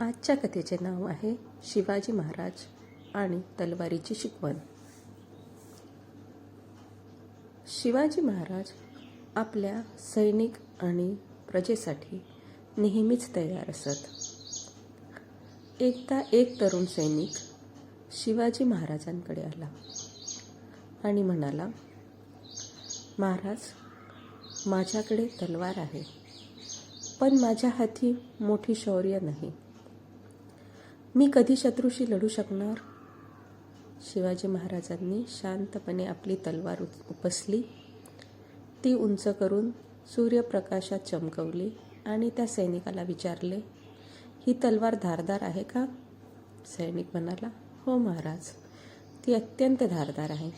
आजच्या कथेचे नाव आहे शिवाजी महाराज आणि तलवारीची शिकवण. शिवाजी महाराज आपल्या सैनिक आणि प्रजेसाठी नेहमीच तयार असत. एकदा एक तरुण सैनिक शिवाजी महाराजांकडे आला आणि म्हणाला महाराज माझ्याकडे तलवार आहे पण माझ्या हाती मोठी शौर्य नाही. मी कधी शत्रूशी लढू शकणार? शिवाजी महाराजांनी शांतपणे आपली तलवार उपसली. ती उंच करून सूर्यप्रकाशात चमकवली आणि त्या सैनिकाला विचारले ही तलवार धारदार आहे का? सैनिक म्हणाला हो महाराज ती अत्यंत धारदार आहे.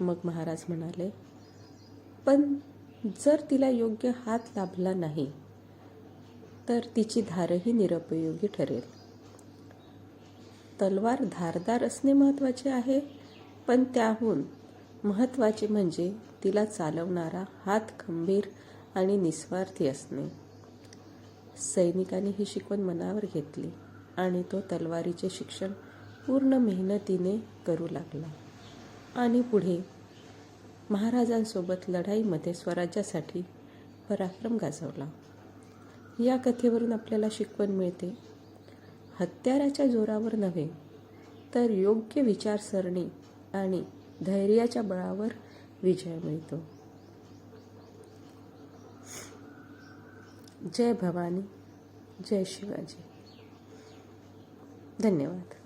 मग महाराज म्हणाले पण जर तिला योग्य हात लाभला नाही तर तिची धारही निरुपयोगी ठरेल. तलवार धारदार असणे महत्त्वाचे आहे. पण त्याहून महत्त्वाचे म्हणजे तिला चालवणारा हात खंबीर आणि निस्वार्थी असणे. सैनिकाने ही शिकवण मनावर घेतली आणि तो तलवारीचे शिक्षण पूर्ण मेहनतीने करू लागला. आणि पुढे महाराजांसोबत लढाईमध्ये स्वराज्यासाठी पराक्रम गाजवला. या कथेवरून आपल्याला शिकवण मिळते. हत्याराच्या जोरावर नव्हे तर योग्य विचारसरणी आणि धैर्याच्या बळावर विजय मिळतो. जय भवानी जय शिवाजी. धन्यवाद.